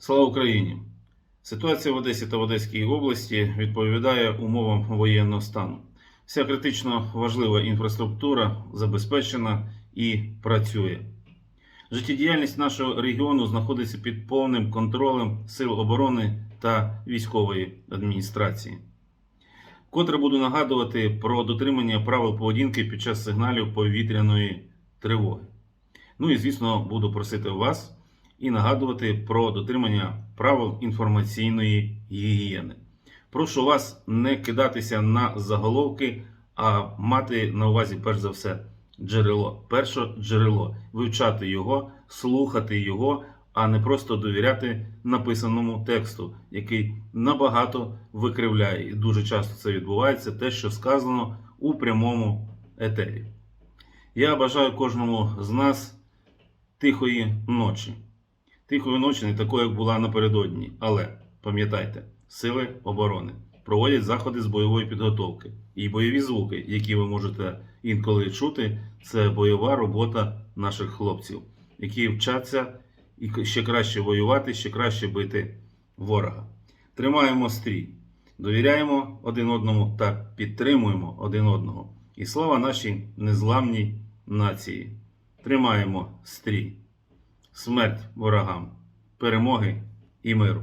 Слава Україні! Ситуація в Одесі та в Одеській області відповідає умовам воєнного стану. Вся критично важлива інфраструктура забезпечена і працює. Життєдіяльність нашого регіону знаходиться під повним контролем Сил оборони та військової адміністрації. Котре буду нагадувати про дотримання правил поведінки під час сигналів повітряної тривоги. Ну і звісно, буду просити вас і нагадувати про дотримання правил інформаційної гігієни. Прошу вас не кидатися на заголовки, а мати на увазі перш за все джерело. Перше джерело, вивчати його, слухати його, а не просто довіряти написаному тексту, який набагато викривляє. І дуже часто це відбувається те, що сказано у прямому етері. Я бажаю кожному з нас тихої ночі. Тихої ночі не такої, як була напередодні. Але пам'ятайте, сили оборони проводять заходи з бойової підготовки. І бойові звуки, які ви можете інколи чути, це бойова робота наших хлопців, які вчаться і ще краще воювати, ще краще бити ворога. Тримаємо стрій, довіряємо один одному та підтримуємо один одного. І слава нашій незламній нації. Тримаємо стрій. Смерть ворогам, перемоги і миру.